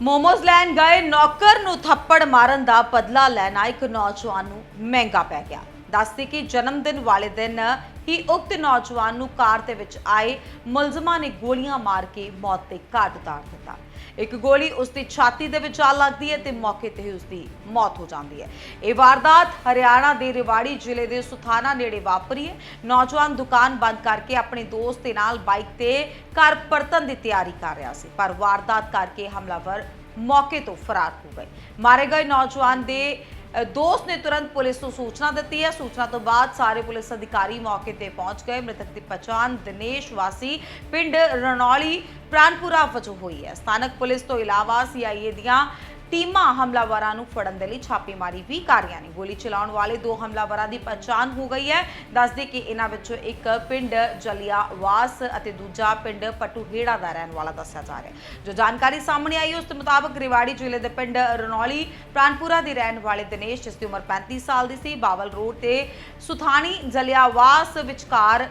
ਮੋਮੋਜ਼ ਲੈਣ ਗਏ, ਨੌਕਰ ਨੂੰ ਥੱਪੜ ਮਾਰਨ ਦਾ ਬਦਲਾ ਲੈਣਾ ਇੱਕ ਨੌਜਵਾਨ ਨੂੰ ਮਹਿੰਗਾ ਪੈ ਗਿਆ। ਦੱਸਦੀ ਕਿ ਜਨਮ ਦਿਨ ਵਾਲੇ ਦਿਨ ਹੀ ਉਕਤ ਨੌਜਵਾਨ ਨੂੰ ਕਾਰ ਦੇ ਵਿੱਚ ਆਏ ਮੁਲਜ਼ਮਾਂ ਨੇ ਗੋਲੀਆਂ ਮਾਰ ਕੇ ਮੌਤ ਦੇ ਘਾਟ ਉਤਾਰ ਦਿੱਤਾ। ਇੱਕ ਗੋਲੀ ਉਸ ਦੀ ਛਾਤੀ ਦੇ ਵਿੱਚ ਆ ਲੱਗਦੀ ਹੈ ਤੇ ਮੌਕੇ ਤੇ ਹੀ ਉਸ ਦੀ ਮੌਤ ਹੋ ਜਾਂਦੀ ਹੈ। ਇਹ ਵਾਰਦਾਤ ਹਰਿਆਣਾ ਦੇ ਰਿਵਾੜੀ ਜ਼ਿਲ੍ਹੇ ਦੇ ਸੁਥਾਨਾ ਨੇੜੇ ਵਾਪਰੀ ਹੈ। ਨੌਜਵਾਨ ਦੁਕਾਨ ਬੰਦ ਕਰਕੇ ਆਪਣੇ ਦੋਸਤ ਦੇ ਨਾਲ ਬਾਈਕ ਤੇ ਘਰ ਪਰਤਣ ਦੀ ਤਿਆਰੀ ਕਰ ਰਿਹਾ ਸੀ, ਪਰ ਵਾਰਦਾਤ ਕਰਕੇ ਹਮਲਾਵਰ ਮੌਕੇ ਤੋਂ ਫਰਾਰ ਹੋ ਗਏ। ਮਾਰੇ ਗਏ ਨੌਜਵਾਨ ਦੇ ਦੋਸਤ ਨੇ ਤੁਰੰਤ ਪੁਲਿਸ ਨੂੰ ਸੂਚਨਾ ਦਿੱਤੀ ਹੈ। ਸੂਚਨਾ ਤੋਂ ਬਾਅਦ ਸਾਰੇ ਪੁਲਿਸ ਅਧਿਕਾਰੀ ਮੌਕੇ ਤੇ ਪਹੁੰਚ ਗਏ। ਮ੍ਰਿਤਕ ਦੀ ਪਛਾਣ ਦਿਨੇਸ਼ ਵਾਸੀ ਪਿੰਡ ਰਣੌਲੀ, ਪ੍ਰਾਨਪੁਰਾ ਵਜੋਂ ਹੋਈ ਹੈ। ਸਥਾਨਕ ਪੁਲਿਸ ਤੋਂ ਇਲਾਵਾ ਸੀਆਈਏ ਦੀਆਂ ਟੀਮਾਂ ਹਮਲਾਵਰਾਂ ਨੂੰ ਫੜਨ ਦੇ ਲਈ ਛਾਪੇਮਾਰੀ ਵੀ ਕਰ ਰਹੀਆਂ ਨੇ। ਗੋਲੀ ਚਲਾਉਣ ਵਾਲੇ ਦੋ ਹਮਲਾਵਰਾਂ ਦੀ ਪਛਾਣ ਹੋ ਗਈ ਹੈ। ਦੱਸਦੇ ਕਿ ਇਹਨਾਂ ਵਿੱਚੋਂ ਇੱਕ ਪਿੰਡ ਜਲੀਆਵਾਸ ਅਤੇ ਦੂਜਾ ਪਿੰਡ ਪਟੂਹੇੜਾ ਦਾ ਰਹਿਣ ਵਾਲਾ ਦੱਸਿਆ ਜਾ ਰਿਹਾ ਹੈ। ਜੋ ਜਾਣਕਾਰੀ ਸਾਹਮਣੇ ਆਈ, ਉਸ ਦੇ ਮੁਤਾਬਕ ਰਿਵਾੜੀ ਜ਼ਿਲ੍ਹੇ ਦੇ ਪਿੰਡ ਰਣੌਲੀ ਪ੍ਰਾਨਪੁਰਾ ਦੇ ਰਹਿਣ ਵਾਲੇ ਦਿਨੇਸ਼, ਜਿਸ ਦੀ ਉਮਰ 35 ਸਾਲ ਦੀ ਸੀ, ਬਾਵਲ ਰੋਡ ਤੇ ਸੁਥਾਣੀ ਜਲੀਆਵਾਸ ਵਿਚਕਾਰ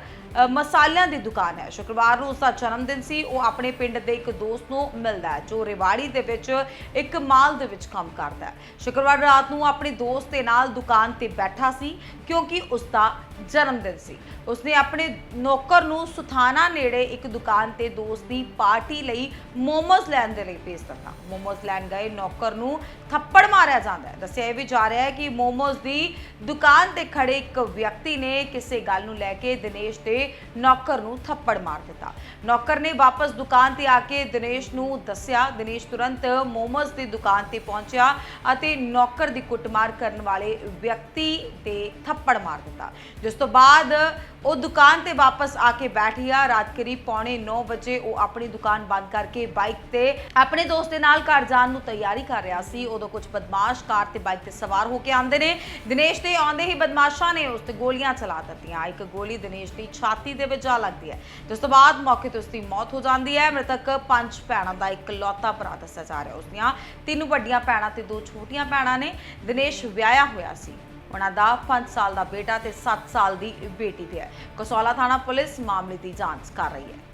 ਮਸਾਲਿਆਂ ਦੀ ਦੁਕਾਨ ਹੈ। ਸ਼ੁੱਕਰਵਾਰ ਨੂੰ ਉਸ ਦਾ ਜਨਮ ਦਿਨ ਸੀ। ਉਹ ਆਪਣੇ ਪਿੰਡ ਦੇ ਇੱਕ ਦੋਸਤ ਨੂੰ ਮਿਲਦਾ ਹੈ, ਜੋ ਰਿਵਾੜੀ ਦੇ ਵਿੱਚ ਇੱਕ ਮਾਲ ਦੇ ਵਿੱਚ ਕੰਮ ਕਰਦਾ ਹੈ। ਸ਼ੁੱਕਰਵਾਰ ਰਾਤ ਨੂੰ ਆਪਣੇ ਦੋਸਤ ਦੇ ਨਾਲ ਦੁਕਾਨ ਤੇ ਬੈਠਾ ਸੀ, ਕਿਉਂਕਿ ਉਸ ਦਾ ਜਨਮ ਦਿਨ ਸੀ। ਉਸਨੇ ਆਪਣੇ ਨੌਕਰ ਨੂੰ ਸੁਥਾਨਾ ਨੇੜੇ ਇੱਕ ਦੁਕਾਨ ਤੇ ਦੋਸਤ ਦੀ ਪਾਰਟੀ ਲਈ ਮੋਮੋਜ਼ ਲੈਣ ਦੇ ਲਈ ਭੇਜ ਦਿੱਤਾ। ਮੋਮੋਜ਼ ਲੈਣ ਗਏ, ਨੌਕਰ ਨੂੰ ਥੱਪੜ ਮਾਰਿਆ ਜਾਂਦਾ ਹੈ। ਦੱਸਿਆ ਇਹ ਵੀ ਜਾ ਰਿਹਾ ਹੈ ਕਿ ਮੋਮੋਜ਼ ਦੀ ਦੁਕਾਨ ਤੇ ਖੜੇ ਇੱਕ ਵਿਅਕਤੀ ਨੇ ਕਿਸੇ ਗੱਲ ਨੂੰ ਲੈ ਕੇ ਦਿਨੇਸ਼ ਦੇ ਨੌਕਰ ਨੂੰ ਥੱਪੜ ਮਾਰ ਦਿੱਤਾ। ਨੌਕਰ ਨੇ ਵਾਪਸ ਦੁਕਾਨ ਤੇ ਆ ਕੇ ਦਿਨੇਸ਼ ਨੂੰ ਦੱਸਿਆ। ਦਿਨੇਸ਼ ਤੁਰੰਤ ਮੋਮੋਜ਼ ਦੀ ਦੁਕਾਨ ਤੇ ਪਹੁੰਚਿਆ ਅਤੇ ਨੌਕਰ ਦੀ ਕੁੱਟਮਾਰ ਕਰਨ ਵਾਲੇ ਵਿਅਕਤੀ ਤੇ ਥੱਪੜ ਮਾਰ ਦਿੱਤਾ। ਜਿਸ ਤੋਂ ਬਾਅਦ ਉਹ ਦੁਕਾਨ ਤੇ ਵਾਪਸ ਆ ਕੇ ਬੈਠ ਗਿਆ ਰਾਤ ਕਰੀਬ ਪੌਣੇ 9 ਵਜੇ ਉਹ ਆਪਣੀ ਦੁਕਾਨ ਬੰਦ ਕਰਕੇ ਬਾਈਕ ਤੇ ਆਪਣੇ ਦੋਸਤ ਦੇ ਨਾਲ ਘਰ ਜਾਣ ਨੂੰ ਤਿਆਰੀ ਕਰ ਰਿਹਾ ਸੀ। ਉਦੋਂ ਕੁਝ ਬਦਮਾਸ਼ ਕਾਰ ਤੇ ਬਾਈਕ ਤੇ ਸਵਾਰ ਹੋ ਕੇ ਆਉਂਦੇ ਨੇ। ਦਿਨੇਸ਼ ਦੇ ਆਉਂਦੇ ਹੀ ਬਦਮਾਸ਼ਾਂ ਨੇ ਉਸ ਤੇ ਗੋਲੀਆਂ ਚਲਾ ਦਿੱਤੀਆਂ। ਇੱਕ ਗੋਲੀ ਦਿਨੇਸ਼ ਦੀ ਛਾਤੀ ਦੇ ਵਿੱਚ ਜਾ ਲੱਗਦੀ ਹੈ। ਜਿਸ ਤੋਂ ਬਾਅਦ ਮੌਕੇ ਤੇ ਉਸ ਦੀ ਮੌਤ ਹੋ ਜਾਂਦੀ ਹੈ। ਮ੍ਰਿਤਕ ਪੰਜ ਭੈਣਾਂ ਦਾ ਇੱਕ ਲੌਤਾ ਭਰਾ ਦੱਸਿਆ ਜਾ ਰਿਹਾ ਉਸ ਦੀਆਂ ਤਿੰਨ ਵੱਡੀਆਂ ਭੈਣਾਂ ਤੇ ਦੋ ਛੋਟੀਆਂ ਭੈਣਾਂ ਨੇ। ਦਿਨੇਸ਼ ਵਿਆਹਿਆ ਹੋਇਆ ਸੀ। ਉਹਨਾਂ ਦਾ 5 ਸਾਲ ਦਾ ਬੇਟਾ ਤੇ 7 ਸਾਲ ਦੀ ਬੇਟੀ ਵੀ ਹੈ। ਕਸੌਲਾ ਥਾਣਾ ਪੁਲਿਸ ਮਾਮਲੇ ਦੀ ਜਾਂਚ ਕਰ ਰਹੀ ਹੈ।